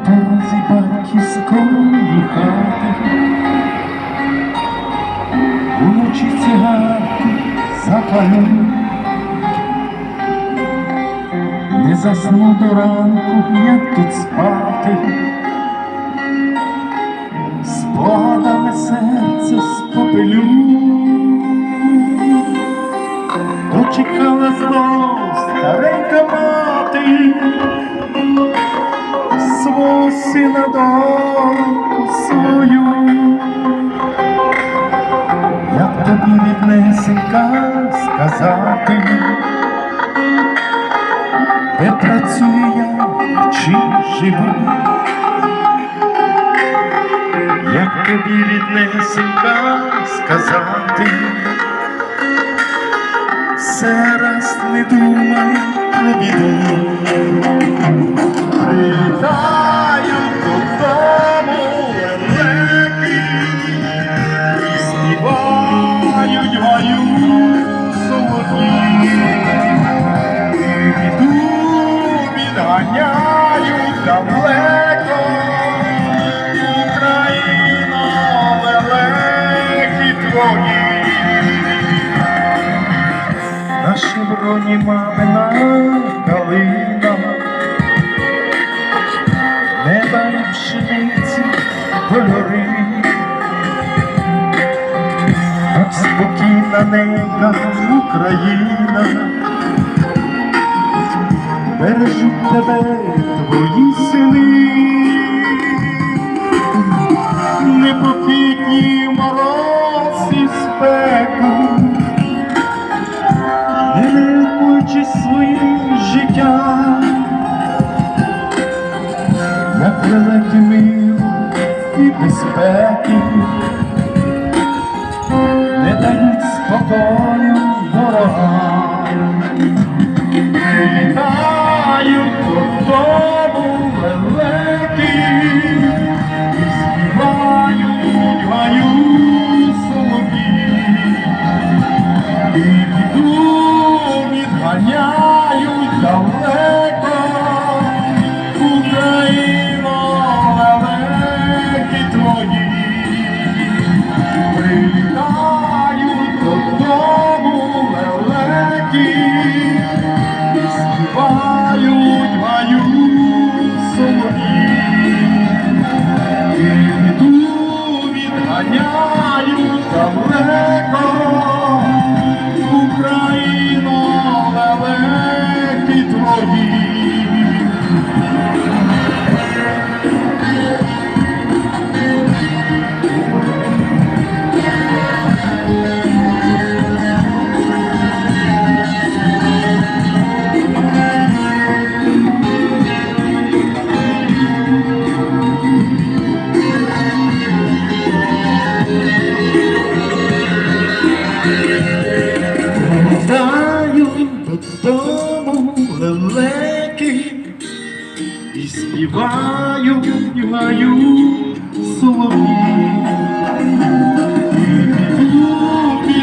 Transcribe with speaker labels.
Speaker 1: На дорозі батьківської хати. Уночі цигарку запалю. Не засну до ранку, як тут спати. Спогадами серце спопелю Дочекала знов старенька мати сина як тобі віднесенька сказати, де працюю я чи живу, як тобі віднесенька сказати, все раз не думай про Вітаю додому На шевроні мамина калина, неба і пшениці кольори, так спокійна ненька Україна, бережуть тебе твої сини, непохитні мороз спеку, তখন বড় і співаю, співаю солов'ї. І